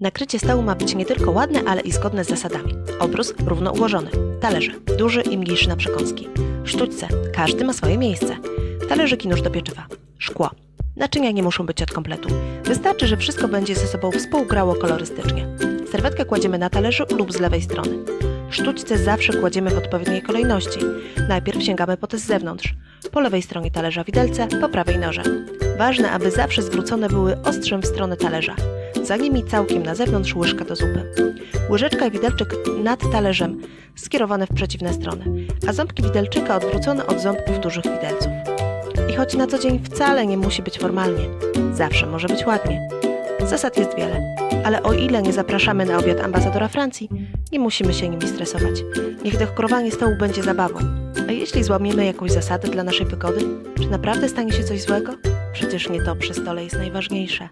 Nakrycie stołu ma być nie tylko ładne, ale i zgodne z zasadami. Obrus równo ułożony. Talerze duży i mniejszy na przekąski. Sztućce każdy ma swoje miejsce. Talerzyki nóż do pieczywa. Szkło. Naczynia nie muszą być od kompletu. Wystarczy, że wszystko będzie ze sobą współgrało kolorystycznie. Serwetkę kładziemy na talerzu lub z lewej strony. Sztućce zawsze kładziemy w odpowiedniej kolejności. Najpierw sięgamy po te z zewnątrz. Po lewej stronie talerza widelce, po prawej noże. Ważne, aby zawsze zwrócone były ostrzem w stronę talerza. Za nimi całkiem na zewnątrz łyżka do zupy. Łyżeczka i widelczyk nad talerzem skierowane w przeciwne strony, a ząbki widelczyka odwrócone od ząbków dużych widelców. I choć na co dzień wcale nie musi być formalnie, zawsze może być ładnie. Zasad jest wiele, ale o ile nie zapraszamy na obiad ambasadora Francji, nie musimy się nimi stresować. Niech dekorowanie stołu będzie zabawą. A jeśli złamiemy jakąś zasadę dla naszej wygody, czy naprawdę stanie się coś złego? Przecież nie to przy stole jest najważniejsze.